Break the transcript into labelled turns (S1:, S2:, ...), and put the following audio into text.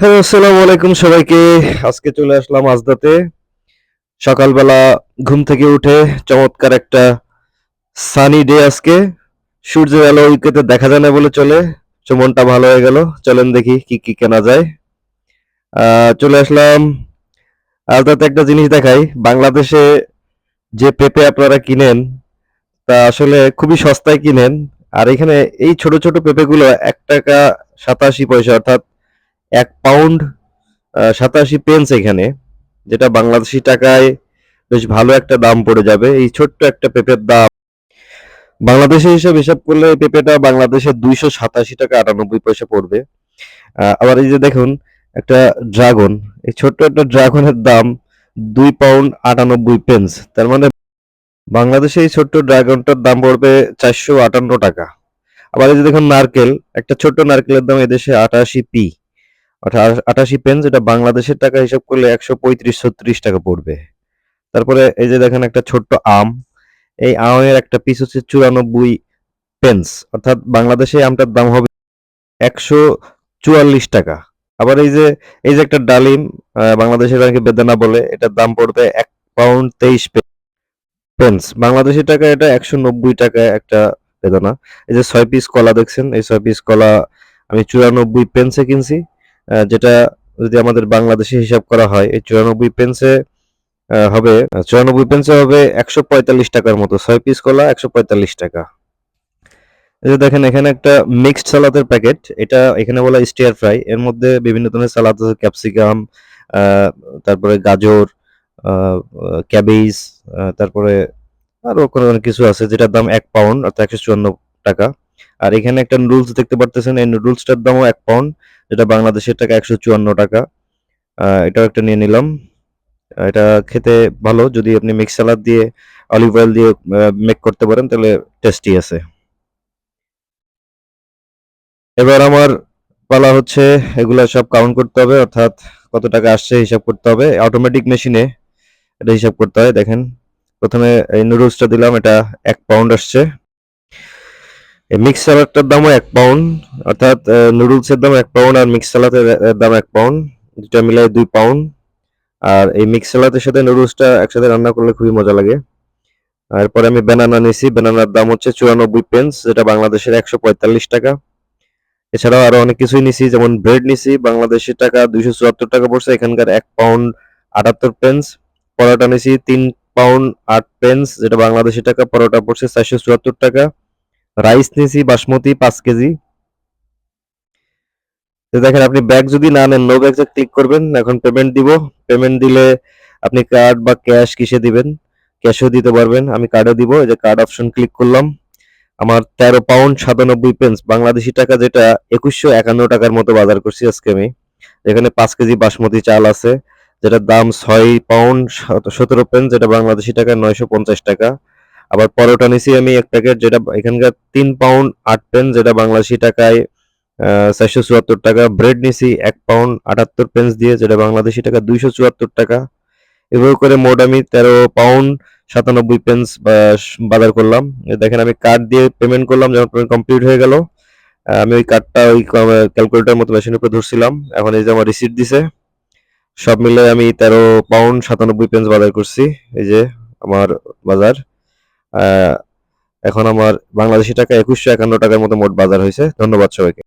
S1: Hello, আসসালামু আলাইকুম সবাইকে। আজকে চলে আসলাম আজদাতে সকালবেলা ঘুম থেকে উঠে চমৎকার একটা সানি ডে আজকে। সূর্যের আলো উইকেতে দেখা যায় না বলে চলে। মনটা ভালো হয়ে গেল। চলেন দেখি কি কি কেনা যায়। চলে আসলাম। আজদাতে একটা জিনিস দেখাই। বাংলাদেশে যে পেঁপে আপনারা কিনেন, তা আসলে খুবই সস্তায় কিনেন। আর এখানে এই ছোট ছোট পেঁপেগুলো এক টাকা সাতাশি পয়সা, অর্থাৎ এক পাউন্ড সাতাশি পেন্স এখানে, যেটা বাংলাদেশি টাকায় বেশ ভালো একটা দাম পড়ে যাবে। এই ছোট্ট একটা পেঁপের দাম। বাংলাদেশে হিসাব হিসাব করলে পেঁপেটা বাংলাদেশে দুইশো সাতাশি টাকা আটানব্বই পয়সা পড়বে। আবার এই যে দেখুন, একটা ড্রাগন এই ছোট্ট একটা ড্রাগনের দাম দুই পাউন্ড আটানব্বই পেন্স তার মানে বাংলাদেশে এই ছোট্ট ড্রাগনটার দাম পড়বে চারশো আটান্ন টাকা। আবার এই যে দেখুন, নারকেল, একটা ছোট্ট নারকেলের দাম এদেশে আটাশি পি আটাশি পেন যেটা বাংলাদেশের টাকা হিসাব করলে একশো পঁয়ত্রিশ, ছত্রিশ টাকা পড়বে। তারপরে এই যে দেখেন একটা ছোট্ট আম, এই আমের একটা পিস হচ্ছে চুরানব্বই পেন্স অর্থাৎ বাংলাদেশে আমটার দাম হবে একশো চুয়াল্লিশ টাকা। আবার এই যে এই যে একটা ডালিম বাংলাদেশের অনেকে বেদানা বলে, এটার দাম পড়বে এক পাউন্ড তেইশ পেন্স বাংলাদেশি টাকা এটা একশো নব্বই টাকা একটা বেদানা। এই যে ছয় পিস কলা দেখছেন, এই ছয় পিস কলা আমি চুরানব্বই পেন্সে কিনছি। যেটা যদি আমাদের বাংলাদেশে হিসাব করা হয়, এই চুরানব্বই পেন্সে হবে চুরানব্বই পেন্সে হবে একশো পঁয়তাল্লিশ টাকার মতো। ছয় পিস কলা, একশো পঁয়তাল্লিশ টাকা। এই দেখেন, এখানে একটা মিক্সড সালাদের প্যাকেট এটা এখানে বলা স্টিয়ার ফ্রাই এর মধ্যে বিভিন্ন ধরনের সালাদ আছে ক্যাপসিকাম তারপরে গাজর ক্যাবেজ তারপরে আরও কোনো কোনো কিছু আছে যেটার দাম এক পাউন্ড অর্থাৎ একশো চুয়ান্ন টাকা। আর এখানে একটা নুডলস দেখতে পারতেছেন, এই নুডলসটার দামও এক পাউন্ড যেটা বাংলাদেশের টাকা একশো চুয়ান্ন টাকা। এটাও একটা নিয়ে নিলাম। এটা খেতে ভালো, যদি আপনি মিক্স সালাদ দিয়ে অলিভ অয়েল দিয়ে মেক করতে পারেন, তাহলে টেস্টি আছে। এবার আমার পালা হচ্ছে, এগুলা সব কাউন্ট করতে হবে, অর্থাৎ কত টাকা আসছে হিসাব করতে হবে। অটোমেটিক মেশিনে এটা হিসাব করতে হয়, দেখেন। প্রথমে এই নুডলসটা দিলাম, এটা এক পাউন্ড আসছে। মিক্স সালাদটার দামও এক পাউন্ড অর্থাৎ নুডলসের দাম এক পাউন্ড আর মিক্স সালাদের দাম এক পাউন্ড দুটা মিলাই দুই পাউন্ড আর এই মিক্স সালাদের সাথে নুডলসটা একসাথে রান্না করলে খুবই মজা লাগে। এরপরে আমি বেনানা নিয়েছি বেনানার দাম হচ্ছে চুরানব্বই পেন্স যেটা বাংলাদেশের একশো পঁয়তাল্লিশ টাকা। এছাড়াও আরও অনেক কিছুই নিছি যেমন ব্রেড নিছি বাংলাদেশের টাকা দুইশো চুয়াত্তর টাকা পড়ছে, এখানকার এক পাউন্ড আটাত্তর পেন্স পরোটা নিছি তিন পাউন্ড আট পেন্স যেটা বাংলাদেশি টাকা, পরোটা পড়ছে চারশো চুয়াত্তর টাকা। রাইস নিয়েছি, বাসমতি পাঁচ কেজি। দেখেন, আপনি ব্যাগ যদি না নেন নো ব্যাগসে ক্লিক করবেন। এখন পেমেন্ট দিব। পেমেন্ট দিলে আপনি কার্ড বা ক্যাশ কিসে দিবেন? ক্যাশও দিতে পারবেন। আমি কার্ডও দিব। এই যে কার্ড অপশন ক্লিক করলাম। আমার তেরো পাউন্ড সাতানব্বই পেন্স বাংলাদেশি টাকা যেটা একুশশো একান্ন টাকার মতো বাজার করছি আজকে আমি। এখানে পাঁচ কেজি বাসমতি চাল আছে, যেটার দাম ছয় পাউন্ড সতেরো পেন্স যেটা বাংলাদেশি টাকা নয়শো পঞ্চাশ টাকা। আবার পরোটা নিছি আমি এক প্যাকেট, যেটা এখানকার তিন পাউন্ড আট পেন যেটা বাংলাদেশি টাকায় চারশো চুয়াত্তর টাকা। ব্রেড নিছি এক পাউন্ড আটাত্তর পেন্স দিয়ে, যেটা বাংলাদেশি টাকা দুইশো চুয়াত্তর টাকা। এভাবে করে মোট আমি তেরো পাউন্ড সাতানব্বই পেন্স বাজার করলাম। দেখেন আমি কার্ড দিয়ে পেমেন্ট করলাম, যখন পেমেন্ট কমপ্লিট হয়ে গেল। আমি ওই কার্ডটা ওই ক্যালকুলেটর মতো মেশিনের উপরে ধরছিলাম। এখন এই যে আমার রিসিপ্ট দিছে, সব মিলে আমি তেরো পাউন্ড সাতানব্বই পেন্স বাজার করছি। এই যে আমার বাজার। এখন আমার বাংলাদেশি টাকা একুশশো একান্ন টাকার মতো মোট বাজার হয়েছে। ধন্যবাদ সবাইকে।